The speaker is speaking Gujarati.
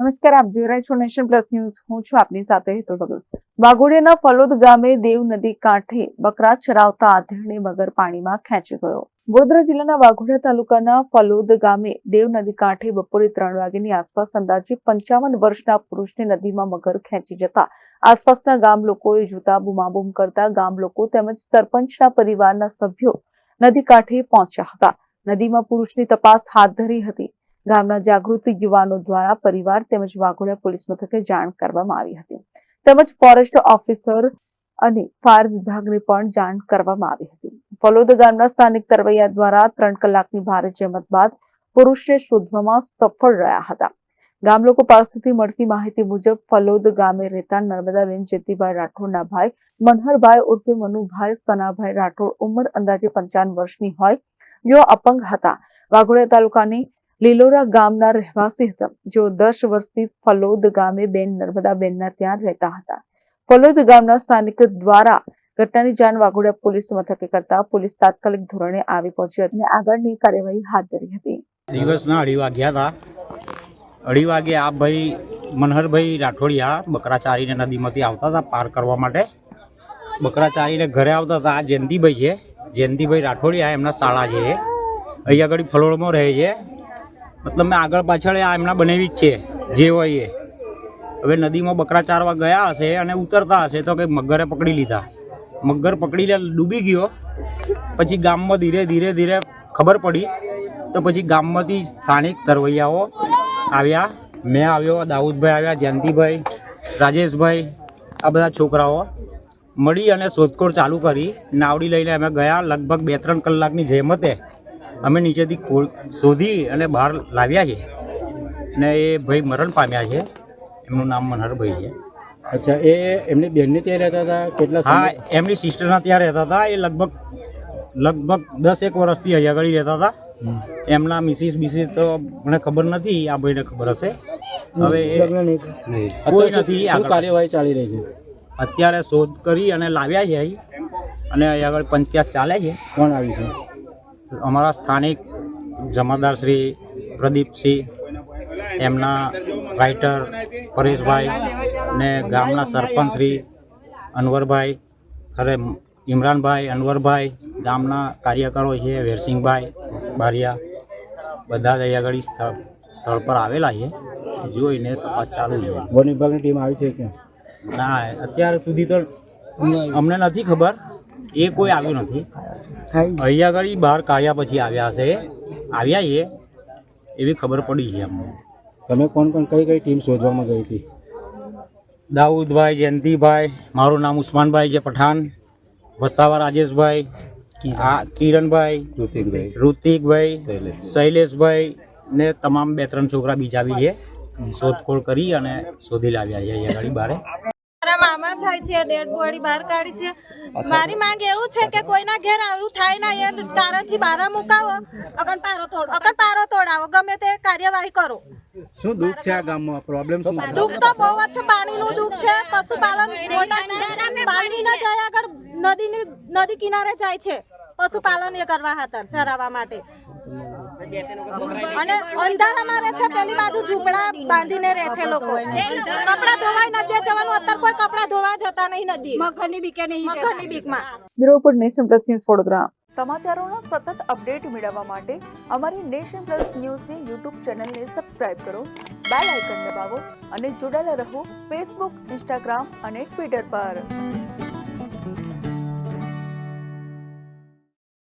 નમસ્કાર, આપ જોઈ રહ્યા છો નેશન પ્લસ ન્યૂઝ. હું છું આપની સાથે હેતુ ભગત. વાઘોડિયાના ફલોદ ગામે દેવ નદી કાંઠે બકરા ચરાવતા આધેડને મગર પાણીમાં ખેંચી ગયો. વડોદરા જિલ્લાના વાઘોડિયા તાલુકાના ફલોદ ગામે દેવ નદી કાંઠે બપોરે ત્રણ વાગ્યાની આસપાસ અંદાજે પંચાવન વર્ષના પુરુષને નદીમાં મગર ખેંચી જતા આસપાસના ગામ લોકોએ જૂતા બુમાબુમ કરતા ગામ લોકો તેમજ સરપંચના પરિવારના સભ્યો નદી કાંઠે પહોંચ્યા હતા. નદીમાં પુરુષની તપાસ હાથ ધરી હતી. ગામના જાગૃત યુવાનો દ્વારા પરિવાર તેમજ વાઘોડિયા પોલીસ મથકે જાણ કરવામાં આવી હતી. તેમજ ફોરેસ્ટ ઓફિસર અને ફાયર વિભાગને પણ જાણ કરવામાં આવી હતી. ફલોદ ગામના સ્થાનિક તરવૈયા દ્વારા ત્રણ કલાકની ભારે જહેમત બાદ પુરુષને શોધવામાં સફળ રહ્યા હતા. ગામ લોકો પાસેથી મળતી માહિતી મુજબ ફલોદ ગામે રહેતા નર્મદાબેન જેતીભાઈ રાઠોડના ભાઈ મનહરભાઈ ઉર્ફે મનુભાઈ સનાભાઈ રાઠોડ ઉંમર અંદાજે પંચાવન વર્ષની હોય. જેઓ અપંગ હતા. વાઘોડિયા તાલુકાની લીલોરા ગામના રહેવાસી હતા, જેઓ દસ વર્ષથી ફલોદ ગામે બેન નર્મદાબેનના ત્યાં રહેતા હતા. ફલોદ ગામના સ્થાનિક દ્વારા ઘટનાની જાણ વાઘોડિયા પોલીસ મથકે કરતા પોલીસ તાત્કાલિક ધોરણે આવી પહોંચી હતી અને આગળની કાર્યવાહી હાથ ધરી હતી. દિવસના અઢી વાગ્યા હતા. અઢી વાગે આ ભાઈ મનહરભાઈ રાઠોડિયા બકરા ચારીને નદીમાંથી આવતા હતા પાર કરવા માટે. બકરા ચારીને ઘરે આવતા હતા. આ જયંતિભાઈ છે. જયંતિભાઈ રાઠોડિયા એમના શાળા છે. અહીંયા આગળ ફલોડમાં રહે છે. મતલબ મેં આગળ પાછળ આ એમના બનાવી જ છે, જે હોય એ. હવે નદીમાં બકરા ચારવા ગયા હશે અને ઉતરતા હશે તો કંઈ મગરે પકડી લીધા. મગર પકડી લે ડૂબી ગયો. પછી ગામમાં ધીરે ધીરે ધીરે ખબર પડી. તો પછી ગામમાંથી સ્થાનિક તરવૈયાઓ આવ્યા. મેં આવ્યો, દાઉદભાઈ આવ્યા, જયંતિભાઈ, રાજેશભાઈ, આ બધા છોકરાઓ. મળી અને શોધખોળ ચાલુ કરી. નાવડી લઈને અમે ગયા, લગભગ બે ત્રણ કલાકની જહેમતે અમે નીચેથી ખોળ શોધી અને બહાર લાવ્યા છે. ને એ ભાઈ મરણ પામ્યા છે. એમનું નામ મનહરભાઈ છે. અચ્છા એ એમની બહેનને ત્યાં રહેતા હતા? કેટલા હા એમની સિસ્ટરના ત્યાં રહેતા હતા. એ લગભગ લગભગ દસ એક વર્ષથી અહીંયા આગળ રહેતા હતા. એમના મિસિસ બિસિસ તો મને ખબર નથી. આ ભાઈને ખબર હશે. હવે એ કોઈ નથી કાર્યવાહી ચાલી રહી છે? અત્યારે શોધ કરી અને લાવ્યા છે અહીં. અને આગળ પંચક્યાસ ચાલે છે. કોણ આવી છે? અમારા સ્થાનિક જમાદાર શ્રી પ્રદીપસિંહ એમના રાઇટર પરેશભાઈ ને ગામના સરપંચ શ્રી અનવરભાઈ અરે ઇમરાનભાઈ અનવરભાઈ ગામના કાર્યકરો છે વેરસિંહભાઈ બારિયા બધા જ આગળ સ્થળ સ્થળ પર આવેલા છે. જોઈને તપાસ ચાલુ છે. વન વિભાગની ટીમ આવી છે કે? ના અત્યાર સુધી તો અમને નથી ખબર. એ કોઈ આવ્યું નથી. અહીંયા આગળ બહાર કાઢ્યા પછી આવ્યા હશે. આવ્યા એ. એવી ખબર પડી છે અમને. તમે કોણ કોણ કઈ કઈ ટીમ શોધવામાં ગઈ હતી? દાઉદભાઈ જયંતિભાઈ મારું નામ ઉસ્માનભાઈ છે પઠાણ. વસાવા રાજેશભાઈ આ કિરણભાઈ ઋતિકભાઈ. ઋતિકભાઈ શૈલેષભાઈ. ને તમામ બે ત્રણ છોકરા બીજા બી છે. શોધખોળ કરી અને શોધી લાવ્યા છે અહીંયા આગળ બારે. મારા થાય છે ડેડ બોડી બહાર કાઢી છે. મારી માંગ એવું છે કે કોઈના ઘેર આવું થાય ના એ તારાથી બહાર મુકાવો અગર પારો તોડ અગર પારો તોડાવો ગમે તે કાર્યવાહી કરો. શું દુઃખ છે આ ગામમાં? પ્રોબ્લેમ શું દુઃખ તો બહુ જ છે પાણીનું દુઃખ છે. પશુપાલન મોટા પાણી ન જાય આગળ નદીની નદી કિનારે જાય છે. પશુપાલન એ કરવા હતા ચરાવવા માટે. અને અંધારામાં રહે છે પેલી બાજુ ઝૂંપડા બાંધીને રહે છે લોકો. કપડા ધોવાય નદીએ જવાનું અત્યારે કોઈ કપડા ધોવા જતા નહીં નદી. મગરની બીકે નહીં મગરની બીકમાં. Bureau report Nation Plus News Vadodara. સમાચારોનો સતત અપડેટ મેળવવા માટે અમારી નેશન પ્લસ ન્યૂઝની યુટ્યુબ ચેનલને સબસ્ક્રાઇબ કરો બેલ આઇકન દબાવો અને જોડાયેલા રહો ફેસબુક ઇન્સ્ટાગ્રામ અને ટ્વિટર પર.